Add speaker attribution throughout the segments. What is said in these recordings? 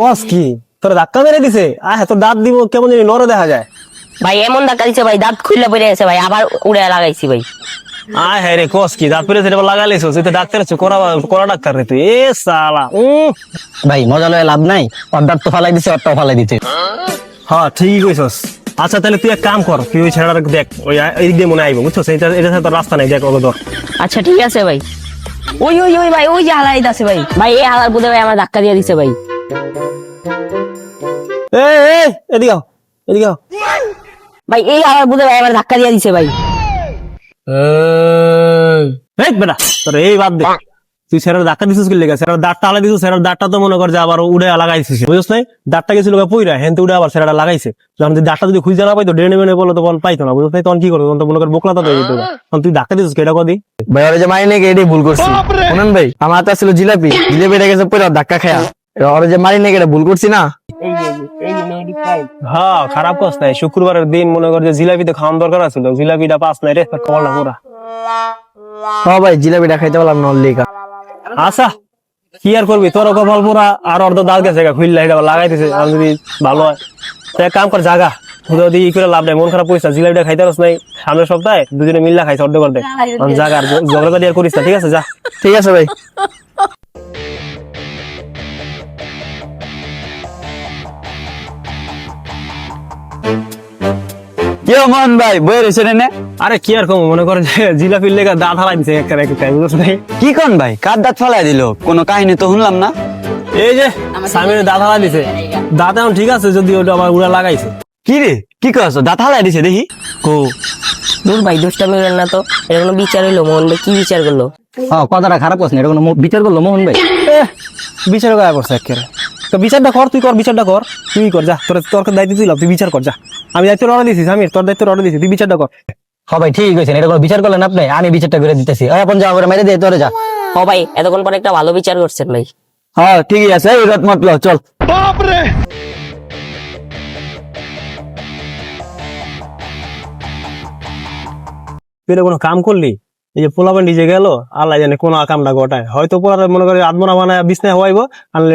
Speaker 1: বস কি? তোর ধাক্কা মেরে দিছে? আহ তোর দাঁত দিব কেমন জানি নরে দেখা যায়।
Speaker 2: ভাই এমন ধাক্কা দিছে ভাই দাঁত খুললে পড়ে গেছে ভাই আবার উড়ে লাগাইছি ভাই।
Speaker 1: আয় হ্যাঁ রে কস কি? দাঁত পেরে সেটা লাগালিস তুই তো ডাক্তার আছো করা করা ডাক্তার রে তুই। এ সালা উম।
Speaker 3: ভাই মজা লয়ে লাভ নাই। অর্ডার তো ফালাই দিছে অর্ডার ফালাই দিতে
Speaker 1: হ্যাঁ ঠিকই কইছস। আচ্ছা তাহলে তুই এক কাম কর তুই ওই ছেলেটাকে দেখ ওই এই দিক দিয়ে মনে আইব বুঝছস? এটা এটা তোর রাস্তা নাই দেখ ওকে ধর।
Speaker 2: আচ্ছা ঠিক আছে ভাই। ওই ওই ওই ভাই ওই যে হালাই আছে ভাই। ভাই এই হালার বুধে ভাই আমার ধাক্কা দিয়ে দিছে ভাই।
Speaker 1: এই এই এদিকে আও এদিকে আও।
Speaker 2: ভাই এই হালার বুধে ভাই আমার ধাক্কা দিয়ে দিছে ভাই।
Speaker 1: এই বেটা তোর এই বাদ দে। তুই সেরার দাঁতটা দিছিস কি লেগে? সেরার দাঁতটা আলাই দিছিস সেরার দাঁতটা তো মনে কর যে আবার উড়ে লাগাইছিস। বুঝছিস নাই? দাঁতটা গেছিল পইরা হেন উড়ে আবার সেরাটা লাগাইছে। যখন তুই দাঁতটা যদি খুঁজে না পাইতো ডেনে মেনে বলো তখন পাইতো না বুঝছিস নাই? তখন কি করব তখন তো মনে কর বোকলা তো হয়ে যেত। তখন তুই ধাক্কা দিছিস কেটা কদি।
Speaker 3: ভাই ওরে যে মাই নাকি এটাই ভুল করছি। শুনেন ভাই আমার হাতে ছিল জিলাপি। জিলাপি রেখে গেছে পুরো ধাক্কা খায়া। ওরে যে মারি নাকি এটা ভুল করছি না?
Speaker 1: হ্যাঁ খারাপ কস নাই শুক্রবারের দিন মনে কর যে জিলাপিতে খাওয়ান দরকার আছিল জিলাপিটা পাস নাই রে কমলা পুরা
Speaker 3: হ্যাঁ ভাই জিলাপিটা খাইতে পারলাম না
Speaker 1: আচ্ছা কি আর করবি? তোর কপাল পুরা আর অর্ধ দাঁত গেছে খুললে এটা লাগাইতেছে যদি ভালো হয়। তো এক কাম কর জাগা। যদি ই করে লাভ নাই মন খারাপ জিলাপিটা খাইতে নাই সামনের সপ্তাহে দুজনে মিল্লা খাইছে অর্ধেক অর্ধেক। জাগা আর ঝগড়া দিয়ে করিস না ঠিক আছে যা।
Speaker 3: ঠিক আছে ভাই। কি মন ভাই বই রয়েছে নে।
Speaker 1: আরে কি আর কম মনে করে যে জিলাপির লেগে দাঁত হারাই দিছে একটা
Speaker 3: কি কোন ভাই কার দাঁত ফালাই দিল? কোনো কাহিনী তো শুনলাম না?
Speaker 1: এই যে সামিনের দাঁত হারাই দিছে। দাঁত এখন ঠিক আছে যদি ওটা আবার উড়া লাগাইছে।
Speaker 3: কি রে? কি দাঁত ফালাই দিছে দেখি। কো।
Speaker 2: দূর ভাই করেন না তো। এটা কোনো বিচার হইল মোহন ভাই কি বিচার করল?
Speaker 3: হ্যাঁ কথাটা খারাপ করছ না এটা কোনো বিচার করল মোহন ভাই?
Speaker 1: বিচার করা করছে একেবারে তো বিচারটা কর তুই কর বিচারটা কর। তুই কর যা তোর তোর দায়িত্ব দিলাম তুই বিচার কর যা। আমি দায়িত্ব অর্ডার দিছিস আমি তোর দায়িত্ব অর্ডার দিছি তুই বিচারটা কর।
Speaker 3: হ্যাঁ ভাই ঠিক আছে এটা কোনো বিচার করলেন আপনি? আমি বিচারটা করে দিতেছি। ওই আপন যা করে মেরে দিয়ে তোরে যা।
Speaker 2: ও ভাই এতক্ষণ পরে একটা ভালো বিচার করছেন ভাই।
Speaker 3: হ্যাঁ ঠিকই আছে এই রত মত লো, চল।
Speaker 1: তুই এটা কোনো কাম করলি? এই যে পোলাপান ডিজে গেল আল্লাহ জানে কোন কামটা ঘটায়। হয়তো পোলার মনে করে আত্মনা বানায় বিছনায় হওয়াইব আনলে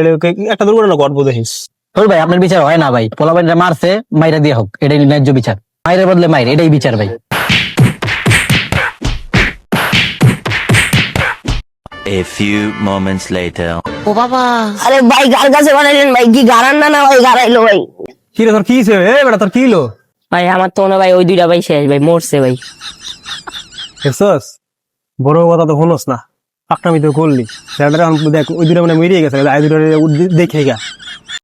Speaker 1: একটা দুর্ঘটনা ঘটবো দেখিস
Speaker 3: ওই ভাই আপনার বিচার হয় না ভাই। পোলাপানটা মারছে মাইরা দিয়ে হোক। এটাই ন্যায্য বিচার। মাইরের বদলে মাইর এটাই বিচার ভাই।
Speaker 4: A few moments later.
Speaker 2: ও বাবা। আরে ভাই গার গাছে বানাইলেন ভাই? কি গারান না না ভাই গারাইলো ভাই?
Speaker 1: কি রে তোর কি হইছে এ বেটা তোর কি হলো
Speaker 2: ভাই আমার তো মনে হয় ভাই ওই দুইটা ভাই শেষ ভাই মরছে ভাই।
Speaker 1: দেখছস বড় কথা তো হলোস না। পাকনামি তো করলি। দেখ, ওই দুটো মানে মেরিয়ে গেছে। দেখে গা।